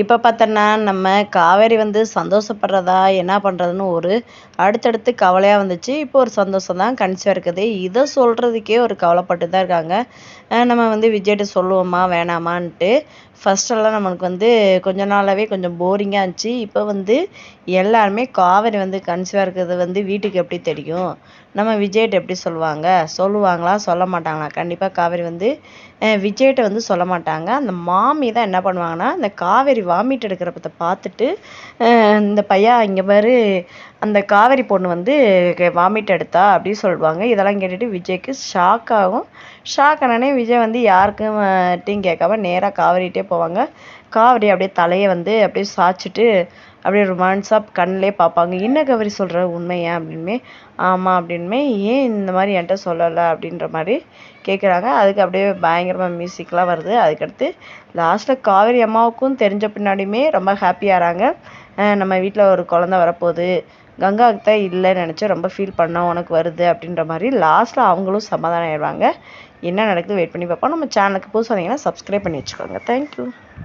இப்போ பார்த்தோன்னா நம்ம காவேரி வந்து சந்தோஷப்படுறதா என்ன பண்ணுறதுன்னு ஒரு அடுத்தடுத்து கவலையாக வந்துச்சு. இப்போ ஒரு சந்தோஷம் தான் கன்சிவாக இருக்குது. இதை சொல்கிறதுக்கே ஒரு கவலைப்பட்டு தான் இருக்காங்க நம்ம வந்து விஜய்கிட்ட சொல்லுவோமா வேணாமான்ட்டு. ஃபஸ்ட்டெல்லாம் நம்மளுக்கு வந்து கொஞ்ச நாளாகவே கொஞ்சம் போரிங்காக இருந்துச்சு. இப்போ வந்து எல்லாருமே காவேரி வந்து கன்சீவாக இருக்கிறது வந்து வீட்டுக்கு எப்படி தெரியும்? நம்ம விஜய்கிட்ட எப்படி சொல்லுவாங்க? சொல்லுவாங்களா? சொல்ல மாட்டாங்களா? கண்டிப்பாக காவேரி வந்து விஜய்கிட்ட வந்து சொல்ல மாட்டாங்க. அந்த மாமி தான் என்ன பண்ணுவாங்கன்னா அந்த காவேரி வாமிட் எடுக்கிறப்ப பார்த்துட்டு இந்த பையன் இங்கே பாரு அந்த காவேரி பொண்ணு வந்து வாமிட் எடுத்தா அப்படின்னு சொல்லுவாங்க. இதெல்லாம் கேட்டுட்டு விஜய்க்கு ஷாக் ஆகும். ஷாக் ஆனோடனே விஜய் வந்து யாருக்கும் டீம் கேட்காம நேராக காவேரிகிட்டே போவாங்க. காவேரி அப்படியே தலையை வந்து அப்படியே சாய்ச்சிட்டு அப்படியே ரொமான்ஸாக கண்ணிலே பார்ப்பாங்க. என்ன கவரி சொல்கிற உண்மையா அப்படின்மே ஆமாம் அப்படின்மே ஏன் இந்த மாதிரி என்கிட்ட சொல்லலை? அப்படின்ற மாதிரி கேட்குறாங்க அதுக்கு அப்படியே பயங்கரமாக மியூசிக்லாம் வருது. அதுக்கடுத்து லாஸ்ட்டில் காவேரி அம்மாவுக்கும் தெரிஞ்ச பின்னாடியுமே ரொம்ப ஹாப்பியாகிறாங்க நம்ம வீட்டில் ஒரு குழந்த வரப்போகுது. கங்காவுக்கு தான் இல்லைன்னு நினச்சி ரொம்ப ஃபீல் பண்ணோம் உனக்கு வருது அப்படின்ற மாதிரி லாஸ்ட்டில் அவங்களும் சமாதானம் ஆயிடுவாங்க. என்ன நடக்குது வெயிட் பண்ணி பார்ப்போம். நம்ம சேனலுக்கு புதுசு வந்தீங்கன்னா சப்ஸ்கிரைப் பண்ணி வச்சுக்கோங்க. தேங்க்யூ